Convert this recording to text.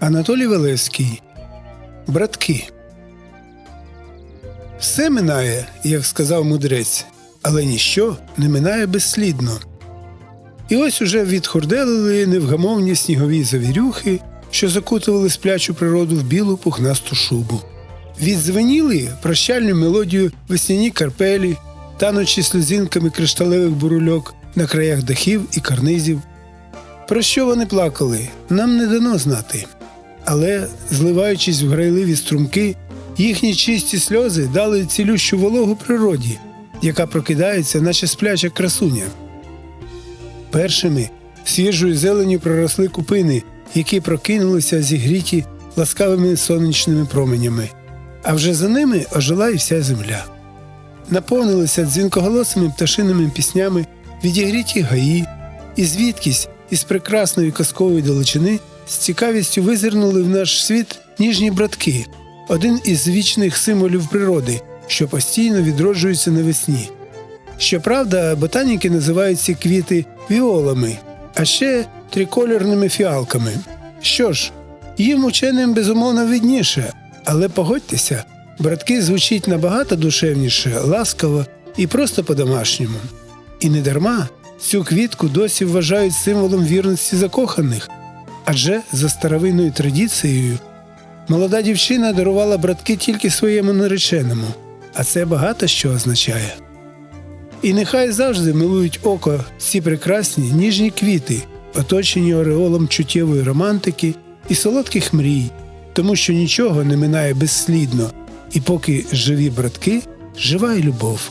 Анатолій Велевський. Братки. Все минає, як сказав мудрець, але ніщо не минає безслідно. І ось уже відхорделили невгамовні снігові завірюхи, що закутували сплячу природу в білу пухнасту шубу. Відзвеніли прощальну мелодію весняні карпелі, танучи сльозинками кришталевих бурульок на краях дахів і карнизів. Про що вони плакали, нам не дано знати. Але, зливаючись в грайливі струмки, їхні чисті сльози дали цілющу вологу природі, яка прокидається, наче спляча красуня. Першими свіжою зеленю проросли купини, які прокинулися зігріті ласкавими сонячними променями, а вже за ними ожила і вся земля. Наповнилися дзвінкоголосими пташиними піснями відігріті гаї, і звідкись із прекрасної казкової далечини з цікавістю визирнули в наш світ ніжні братки, один із вічних символів природи, що постійно відроджується навесні. Щоправда, ботаніки називають ці квіти віолами, а ще трикольорними фіалками. Що ж, їм ученим безумовно видніше, але погодьтеся, братки звучить набагато душевніше, ласкаво і просто по-домашньому. І не дарма цю квітку досі вважають символом вірності закоханих, адже за старовинною традицією молода дівчина дарувала братки тільки своєму нареченому, а це багато що означає. І нехай завжди милують око ці прекрасні ніжні квіти, оточені ореолом чуттєвої романтики і солодких мрій, тому що нічого не минає безслідно, і поки живі братки, жива й любов.